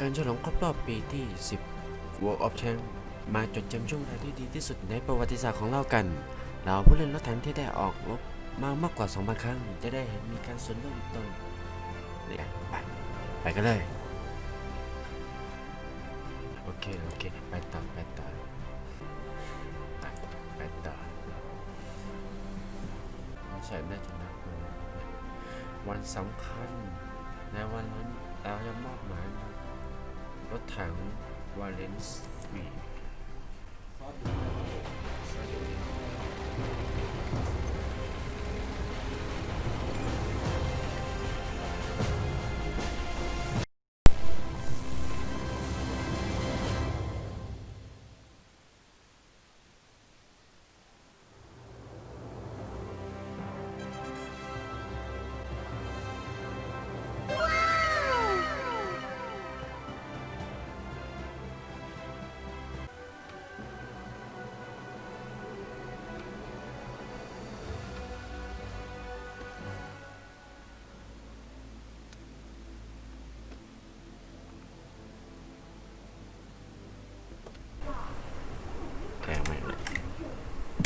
การฉลองครบรอบปีที่ 10 World of Tanks มาจดจำช่วงเวลาที่ดีที่สุดในประวัติศาสตร์ของเรากัน เราผู้เล่นรถถังที่ได้ออกรบมามากกว่า 2,000 ครั้ง จะได้เห็นมีการสนริ่มต้นไปไปกันเลย โอเค โอเค ไปต่อไปต่อไปไปต่อใส่น่าจะนับวันสำคัญในวันนั้นเราจะมอบหมาย รถถังวาเลนส์วี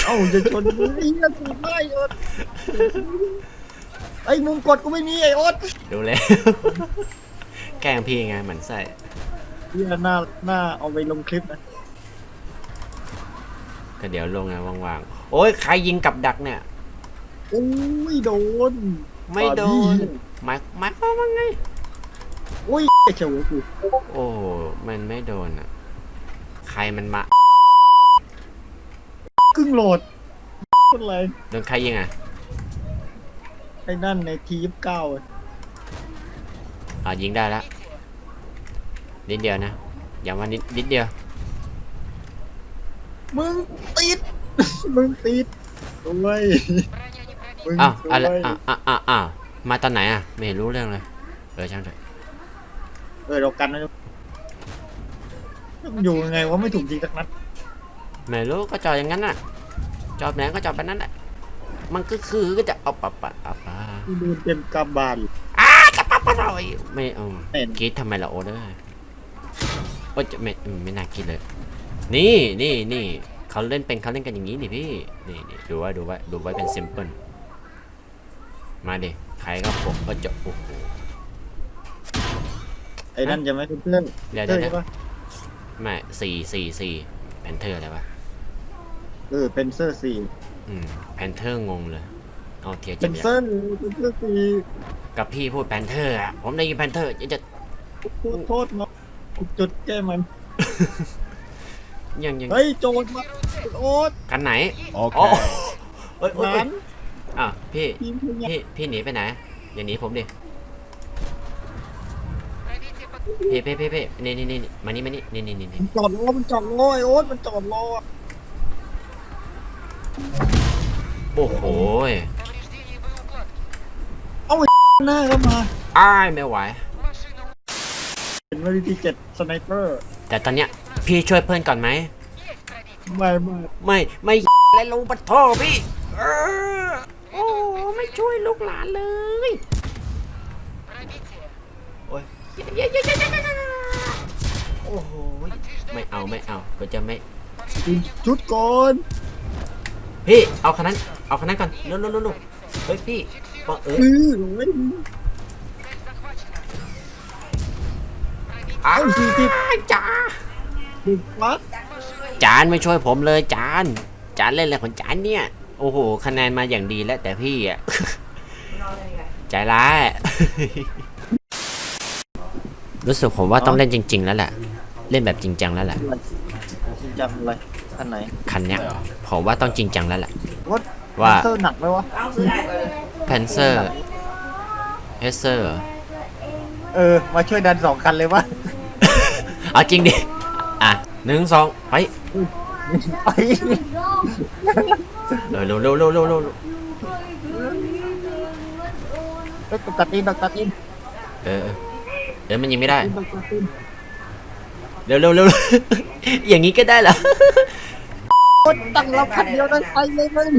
เอ้าจะชนมึงไอ้เหี้ยถูกได้โอ๊ตไอ้มุมกดกูไม่มีไอ้โอ๊ตดูแล้ว แกล้งพี่ไงเหมือนใส่เหี้ยหน้าหน้าเอาไปลงคลิปนะก็เดี๋ยวลงไงว่างๆ โอ้ยใครยิงกับดักเนี่ยอุ้ยโดนไม่โดนหมายหมายความว่าไงอุ้ยเฉยกู โอ้ มันไม่โดนอะ ใครมันมา ครึ่งโหลดคนอะไรโดนใครยิงอะไอ้นั่นในทียี่สิบเก้าอ่ายิงได้แล้วนิดเดียวนะอย่าว่านิดนิดเดียว มึงติด มึงติดด้วยมึงอ้าวด้อะไรวยอ้าวอ้าวอ้าวอ้าวมาตอนไหนอะ ไม่เห็นรู้เรื่องเลยเออช่างเถอะเออเรากันนะอยู่ยังไงว่าไม่ถูกจริงสักนัดไม่รู้ก็จอดอย่างนั้นน่ะ จอดไหนก็จอดไปนั้นแหละมันก็คือก็จะเอาปะปะปะปะกูโดนเต็มกำบาลอ้าจะปะปะเราไม่เอาเห็นกรีดทำไมล่ะโอเดอร์โอ้ยจะไม่อืมไม่น่ากินเลย นี่นี่นี่เขาเล่นเป็นเขาเล่นกันอย่างนี้นี่พี่นี่นี่ดูไว้ดูไว้ดูไว้เป็นซิมเพิลมาดิใครก็ผมก็จะโอ้โหไอ้นั่นจะไม่เป็นเพื่อนเดี๋ยวเพื่เดี๋อยนวเดี๋ยวใช่ปะไม่สี่สี่สี่แพนเทอร์อะไรวะ เออเป็นเซอร์สี่อืมแพนเทอร์งงเลยเอาเทียร์เป็จะนเนี่ยเซอร์เป็นเซอร์สี่กับพี่พูดแพนเทอร์อะผมได้ยินแพนเทอร์จะจะขอโทษเนาะกูจุดแก้มัน ยังยังเฮ้ยโจรมาโอ๊ตกันไหนโอเคโอ้เอ้ยเอ้ยหเอ้ลายนอะพี่ทีมพยาพี่พี่หนีไปไหนอย่าหนีผมดิพี่พี่พี่พี่นี่นี่นี่มานี่มานี่นี่นี่นี่นี่มันจอดรอมันจอดรอไอ้โอ๊ตมันจอดรออะ โอ้โหยหน้าก็มาอ้ายไม่ไหวเป็นวันที่เจ็ดสไนเปอร์แต่ตอนเนี้ยพี่ช่วยเพื่อนก่อนไหม ไม่ไม่ไม่ไม่และลูกปัดท่อพี่เออโอ้ไม่ช่วยลูกหลานเลยโอ้ยเย้เย้เย้เย้เย้เย้โอ้โหยไม่เอาไม่เอาก็จะไม่ชุดก่อน พี่เอาคันนั้นเอาคันนั้นก่อนเร็วเร็วเร็วเร็วเฮ้ยพี่บอกเอออือโอ้ยอ้าวเอาสี่สิบจ้าดึกวัดจานไม่ช่วยผมเลยจานจานเล่นอะไรของจานเนี่ย โอ้โหคะแนนมาอย่างดีแล้วแต่พี่อะใจร้ายรู้สึกผมว่าต้องเล่นจริง ๆ แล้วแหละเล่นแบบจริงจังแล้วแหละจริงจังอะไรอันไหนคันเนี้ยผมว่าต้องจริงจังแล้วแหละวัดว่า เซอร์หนักไหมวะ แพนเซอร์เฮเซอร์เออ มาช่วยดันสองคันเลยวะเอาจริงดิ อะหนึ่งสองไปไปเร็วเร็วเร็วเร็วเร็วเร็วเฮ้ยตัดอินตัดอินเออเออเดี๋ยวมันยิงไม่ได้ตัดอิน เร็วเร็วเร็วอย่างนี้ก็ได้เหรอโอ๊ตตั้งรับคันเดียวนั้นไปเลยมึง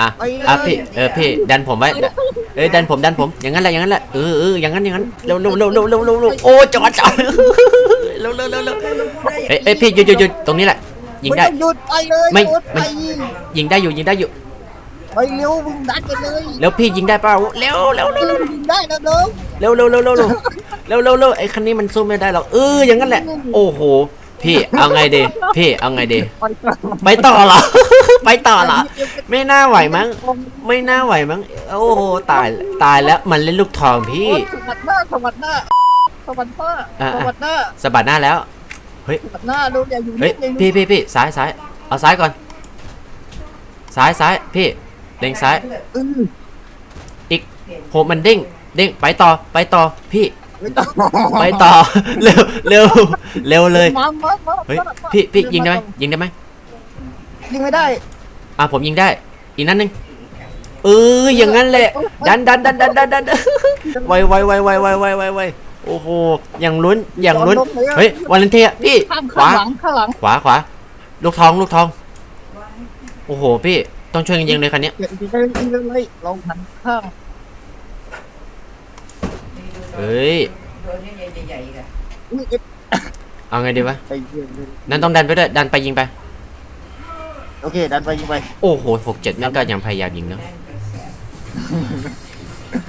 อะไปเลยอะพี่เออพี่ดันผมไว้เอ้ยดันผมดันผมอย่างนั้นแหละอย่างนั้นแหละเออเอออย่างนั้นอย่างนั้นเร็วเร็วเร็วเร็วเร็วเร็วเร็วโอ้จอดจอดเร็วเร็วเร็วเร็วเอ้ยเอ้ยพี่หยุดหยุดหยุดตรงนี้แหละยิงได้ม่ต้องหยุดไปเลยไม่หยุดไม่ไปยิงได้อยู่ยิงได้อยู่ ไปเร็วมึงดันไปเลยแล้วพี่ยิงได้เปล่าเร็วเร็วเร็วยิงได้แล้วเด้อเร็วเร็วเร็วเร็วเร็วเร็วเร็วเร็วไอ้คันนี้มันสู้ไม่ได้หรอกเอออย่างนั้นแหละ โอ้โห พี่เอาไงดีพี่เอาไงดีไปต่อไปต่อเหรอไปต่อเหรอไม่น่าไหวมั้ง ไม่น่าไหวมั้งโอ้โหตายตายแล้วมันเล่นลูกทองพี่โอ๊ยสวัสดหน้าสวัสดหน้าสวัสดหน้าอะสวัสดหน้าสะบัดหน้าแล้วสวัสดหน้าดูอย่าอยู่เฮ้ยนิ่งๆพี่พี่พี่ซ้ายซ้ายเอาซ้ายก่อนซ้ายซ้ายพี่ เล็งซ้ายอือโหมันเด้ง เด้งไปต่อไปต่อพี่ ไม่ต้องไปต่อ เร็วเร็วเร็วเลยมามามาเฮ้ยมามาพี่พี่ยิงได้ไหมยิงได้ไหมยิงไม่ได้อะผมยิงได้ อีกนัดหนึงเอออย่างนั้นแหละดันดันดันดันดันดันไวไวไวไวไวไวไวไวโอ้โหอย่างลุ้นอย่างลุ้นเฮ้ยวาเลนเทียพี่ข้ามขข้างวาหลังข้างหลังขวาขวาลูกทองลูกทอง โอ้โหพี่ ต้องช่วยกันยิงเลยคันเนี้ยเดี๋ยวยิงเลยยิงเลยลองหันข้างเฮ้ยอุ้ยเอ็ดเอาไงดีวะไปเยี่ยมเลยนั่นต้องดันไปด้วยดันไปยิงไป โอเค ดันไปยิงไปโอ้โหหกเจ็ดแม่งก็ยังพยายามยิงเนาะ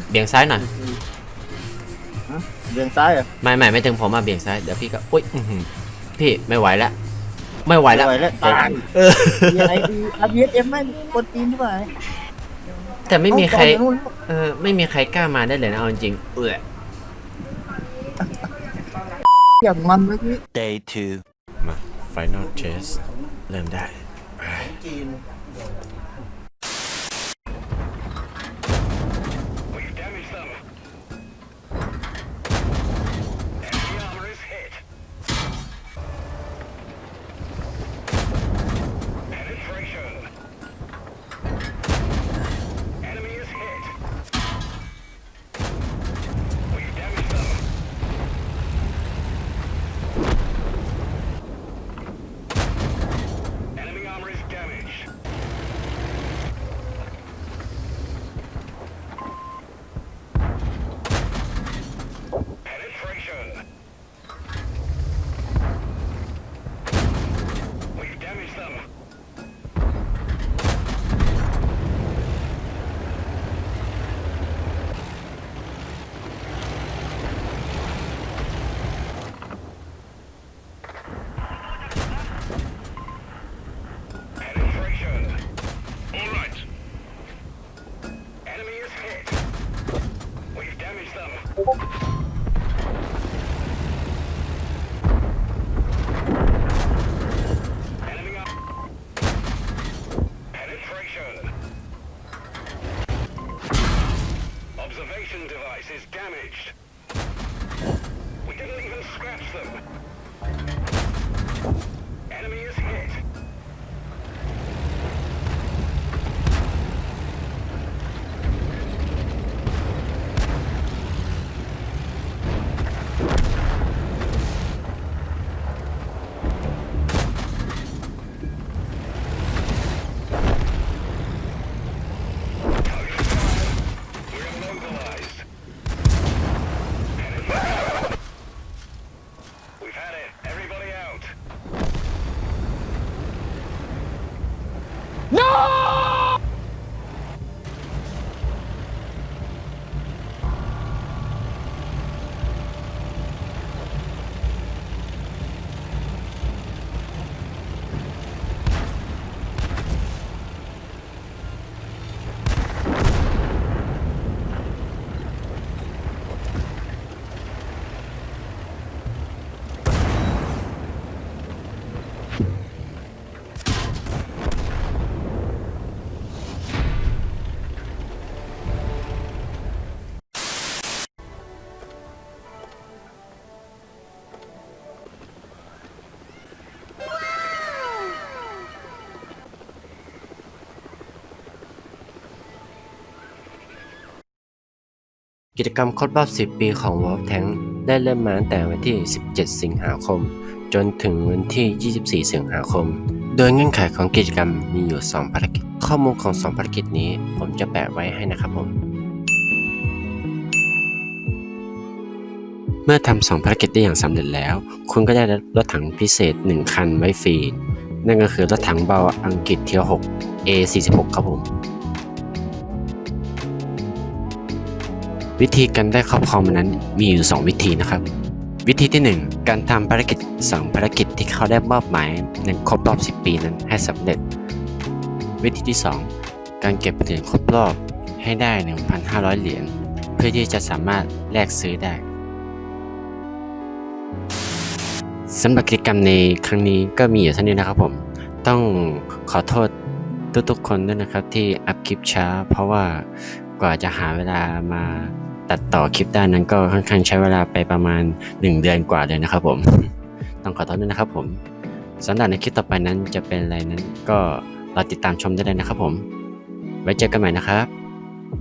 เบี่ยงซ้ายหน่อยเบี่ยงซ้ายเหรอไม่ไม่ไม่ถึงผมมาเบี่ยงซ้ายเดี๋ยวพี่ก็อุ้ยอื้อหือพี่ไม่ไหวแล้ว ไม่ไหวแล้วไหวแล้วตายเออ มีอะไรดีอาร์บีเอ็มไม่กดตีนใช่ไหมแต่ไม่มีใครเอาต่อจากนู้นเออ ไม่มีใครกล้ามาได้เลยนะเอาจริงๆเอออย่างมันเมื่อกี้ Day two. มา final test เริ่มได้ We've Thank you. กิจกรรมครบรอบ 10 ปีของ Wolf Tank ได้เริ่มมาตั้งแต่วันที่ 17 สิงหาคม จนถึงวันที่ 24 สิงหาคม โดยเงื่อนไขของกิจกรรมมีอยู่ 2 ภารกิจ ข้อมูลของ 2 ภารกิจนี้ผมจะแปะไว้ให้นะครับผม เมื่อทำสองภารกิจได้อย่างสำเร็จแล้ว คุณก็ได้รถถังพิเศษ 1 คันไว้ฟรี นั่นก็คือรถถังเบาอังกฤษเทียร์6 A46 ครับผม วิธีการได้ครอบครองมันนั้นมีอยู่ 2 วิธีนะครับ วิธีที่ 1 การทำภารกิจ 2 ภารกิจที่เขาได้มอบหมายในครบรอบ 10 ปีนั้นให้สำเร็จ วิธีที่ 2 การเก็บเหรียญครบรอบให้ได้ 1,500 เหรียญเพื่อที่จะสามารถแลกซื้อได้สำหรับกิจกรรมในครั้งนี้ก็มีอยู่เท่านี้นะครับผม ต้องขอโทษทุกๆคนด้วยนะครับที่อัพคลิปช้า เพราะว่ากว่าจะหาเวลามา ตัดต่อคลิปด้านั้นก็ค่อนข้างใช้เวลาไปประมาณ 1 เดือนกว่าเลยนะครับผม ต้องขอโทษด้วยนะครับผมสำหรับในคลิปต่อไปนั้นจะเป็นอะไรนั้น ก็รอติดตามชมได้เลยนะครับผม ไว้เจอกันใหม่นะครับ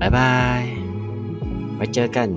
บ๊ายบาย ไว้เจอกัน